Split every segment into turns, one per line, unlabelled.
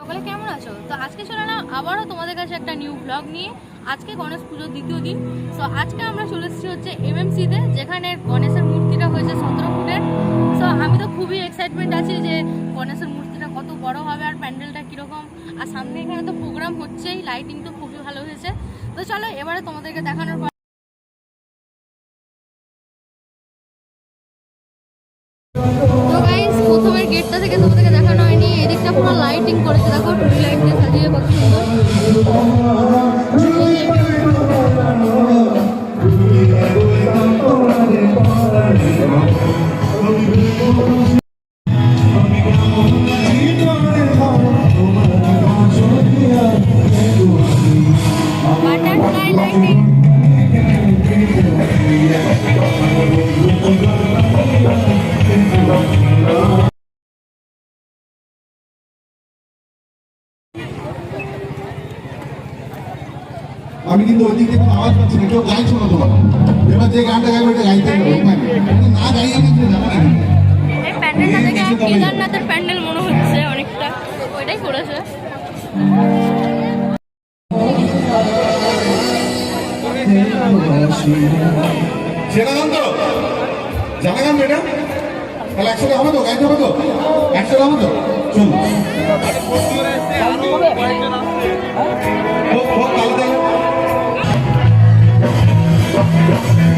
সকলে কেমন আছো? তো আজকে চলে না আবারও তোমাদের কাছে একটা নিউ ব্লগ নিয়ে। আজকে গণেশ পুজোর দ্বিতীয় দিন। তো আজকে আমরা চলে এসেছি হচ্ছে এমএমসিতে যেখানে গণেশের মূর্তিটা হয়েছে সতেরো ফুটের। তো আমি তো খুবই এক্সাইটমেন্ট আছি যে গণেশের মূর্তিটা কত বড় হবে আর প্যান্ডেলটা কীরকম। আর সামনে এখানে তো প্রোগ্রাম হচ্ছেই লাইটিং তো খুবই ভালো হয়েছে। তো চলো এবারে তোমাদেরকে দেখানোর লাইটিং করেছে দেখো টুরি লাইট দিয়ে সাজিয়ে কত সুন্দর। বাটারফ্লাই লাইটিং
আমি কিন্তু ওই দিক থেকে কোনো আওয়াজ পাচ্ছি না কেউ গাইছো না। তোমার এবার যে গানটা গাইবে ওটা গাইতে হবে ওখানে না গাইলে কিন্তু যাবে না
কেদারনাথের প্যান্ডেল মনে হচ্ছে অনেকটা। ওইটাই করেছে।
সেটা গান তো। জানা গান এটা তাহলে একসাথে হবে তো গাইতে হবে তো? একসাথে হবে তো? চল। হোক, হোক, তাহলে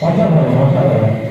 往下走往下走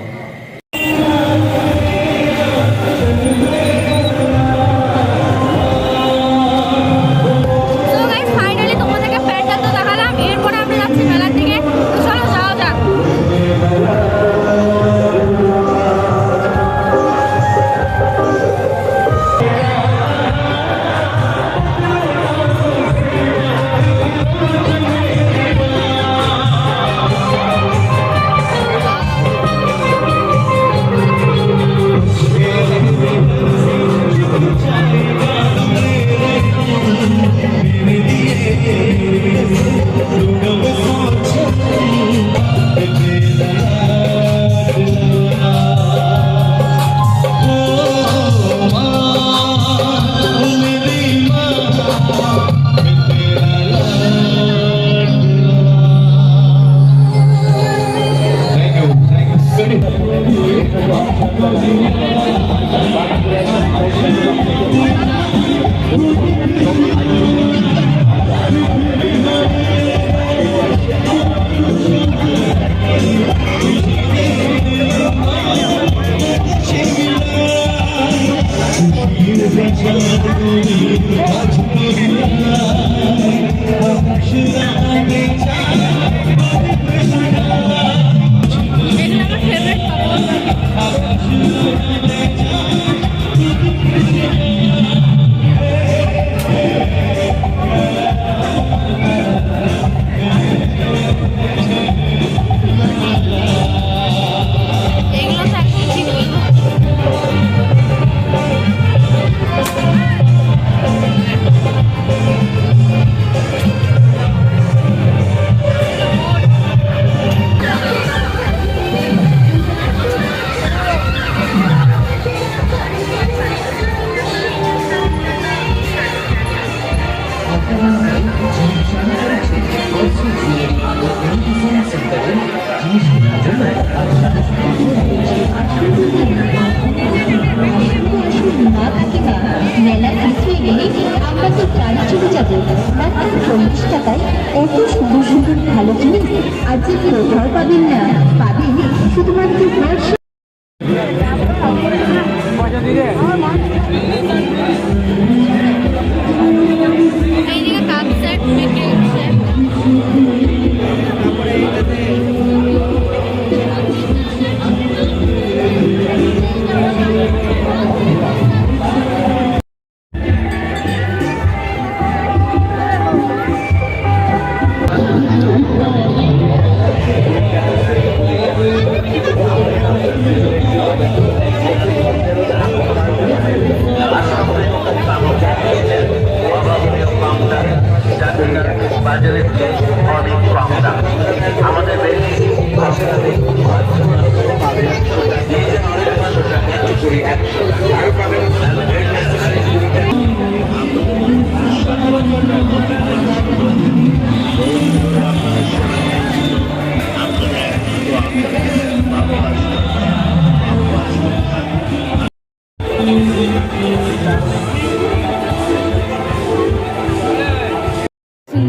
ভালো জিনিস? আর যে কেউ ঘর পাবেন না? পাবেন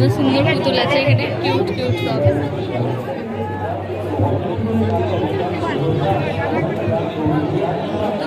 সুন্দর সুন্দর পুতুল আছে এখানে কিউট কিউট সব Thank you.